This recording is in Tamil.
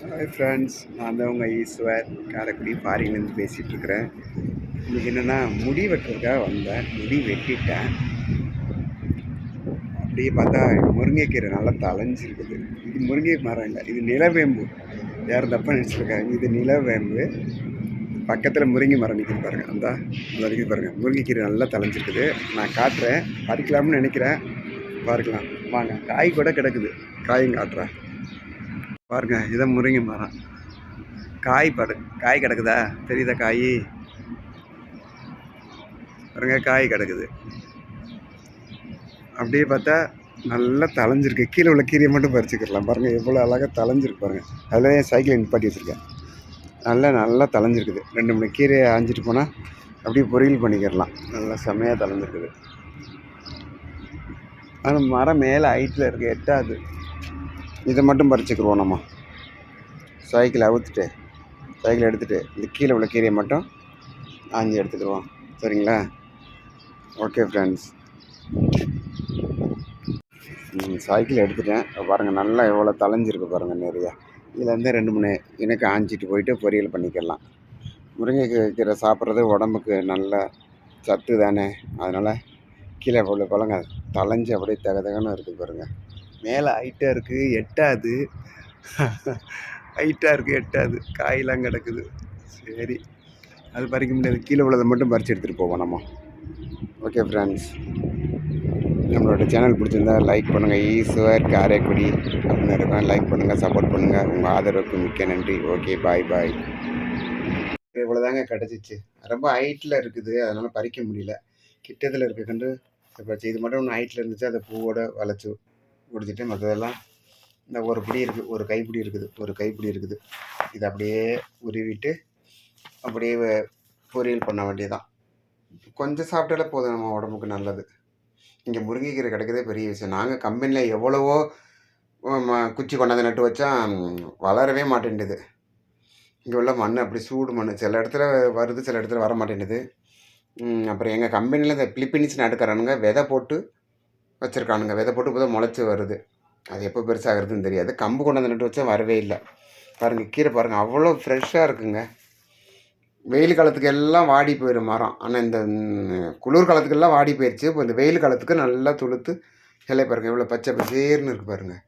ஹாய் ஃப்ரெண்ட்ஸ் நான் தான் உங்கள் ஈஸ்வர். காரைக்குடி ஃபாரின்லேருந்து பேசிகிட்ருக்குறேன் இன்றைக்கி என்னென்னா முடி வெட்டுறதுக்காக வந்தேன். முடி வெட்டிட்டேன். அப்படியே பார்த்தா முருங்கைக்கீரை நல்லா தளைஞ்சிருக்குது இது முருங்கை மரம் இல்லை இது நிலவேம்பு. யாரும் தப்பாக நினச்சிருக்காங்க? இது நிலவேம்பு. பக்கத்தில் முருங்கை மரம் நிற்கிது பாருங்கள் அந்த வரைக்கும் நிற்கிது பாருங்கள் முருங்கைக்கீரை நல்லா தலைஞ்சிருக்குது நான் காட்டுறேன். பறிக்கலாம்னு நினைக்கிறேன். பார்க்கலாம். வாங்க காய் கூட கிடக்குது. காயும் காட்டுறேன். பாருங்க இதை முருங்கை மரம். காய் படு காய் கிடக்குதா? தெரியுதா காய்? பாருங்க காய் கிடக்குது. அப்படியே பார்த்தா நல்லா தலைஞ்சிருக்கு கீழே உள்ள கீரையை மட்டும் பறிச்சுக்கிடலாம். பாருங்கள் எவ்வளோ அழகாக தலைஞ்சிருக்கு பாருங்கள் அதில் என் சைக்கிளை நிப்பாட்டி வச்சுருக்கேன். நல்லா நல்லா தலைஞ்சிருக்குது ரெண்டு மூணு கீரையை ஆஞ்சிட்டு போனால் அப்படியே பொரியல் பண்ணிக்கிடலாம். நல்லா செமையாக தலைஞ்சிருக்குது ஆனால் மரம் மேலே ஹைட்டில் இருக்குது எட்டாது. இதை மட்டும் பறிச்சுக்கிருவோம் நம்ம. சைக்கிளை அவுத்துட்டு சைக்கிள் எடுத்துகிட்டு இந்த கீழே உள்ள கீரையை மட்டும் ஆஞ்சி எடுத்துக்கிடுவோம் சரிங்களா? ஓகே ஃப்ரெண்ட்ஸ் சைக்கிள் எடுத்துட்டேன். பாருங்கள் நல்லா எவ்வளோ தலைஞ்சிருக்கு பாருங்கள் நிறையா. இதுலேருந்து ரெண்டு மூணு எனக்கு ஆஞ்சிட்டு போயிட்டு பொரியல் பண்ணிக்கிடலாம். முருங்கைக்கீரை சாப்பிட்றது உடம்புக்கு நல்ல சத்து தானே. அதனால் கீழே உள்ள பழங்க தலைஞ்சு அப்படியே தக தகன்னு இருக்குது பாருங்கள் மேலே ஹைட்டாக இருக்குது எட்டாது. ஹைட்டாக இருக்குது எட்டாது. காயெல்லாம் கிடக்குது. சரி. அது பறிக்க முடியாது. கீழே உள்ளதை மட்டும் பறித்து எடுத்துகிட்டு போவோம் நம்ம. ஓகே ஃப்ரெண்ட்ஸ் நம்மளோட சேனல் பிடிச்சிருந்தா லைக் பண்ணுங்கள் ஈஸ்வர் காரைக்குடி அப்படின்னு இருக்கோம். லைக் பண்ணுங்கள் சப்போர்ட் பண்ணுங்கள் உங்கள் ஆதரவுக்கு மிக்க நன்றி. ஓகே பாய் பாய் இவ்வளோதாங்க கிடச்சிச்சு. ரொம்ப ஹைட்டில் இருக்குது. அதனால் பறிக்க முடியல. கிட்டத்தில் இருக்க கண்டு இப்போ இது மட்டும் ஒன்று ஹைட்டில் இருந்துச்சு. அதை பூவோட வளைச்சு கொடுத்துட்டு மற்றதெல்லாம் இந்த ஒரு பிடி இருக்குது ஒரு கைப்பிடி இருக்குது ஒரு கைப்பிடி இருக்குது. இதை அப்படியே உருவிட்டு அப்படியே பொரியல் பண்ண வேண்டியதான் கொஞ்சம் சாப்பிட்டாலே போதும் நம்ம உடம்புக்கு நல்லது. இங்கே முருங்கைக்கீரை கிடைக்கிறதே பெரிய விஷயம். நாங்கள் கம்பெனியில் எவ்வளவோ ம, குச்சி கொண்டாந்து நட்டு வச்சா வளரவே மாட்டேன்டுது இங்கே உள்ள மண் அப்படி சூடு மண் சில இடத்துல வருது சில இடத்துல வர மாட்டேன்டுது அப்புறம் எங்கள் கம்பெனியில் இந்த பிலிப்பீன்ஸ் நடுக்கிறானுங்க விதை போட்டு வச்சுருக்கானுங்க. விதை போட்டு இப்போ முளைச்சி வருது. அது எப்போ பெருசாகிறதுன்னு தெரியாது. கம்பு கொண்டாந்து நட்டு வச்சா வரவே இல்லை. பாருங்கள் கீரை பாருங்கள் அவ்வளோ ஃப்ரெஷ்ஷாக இருக்குங்க. வெயில் காலத்துக்கு எல்லாம் வாடி போயிடும் மரம். ஆனால் இந்த குளிர் காலத்துக்கெல்லாம் வாடி போயிடுச்சு இப்போ இந்த வெயில் காலத்துக்கு நல்லா துளுத்து இலை பாருங்க இவ்வளோ பச்சை பச்சேர்னு இருக்குது பாருங்கள்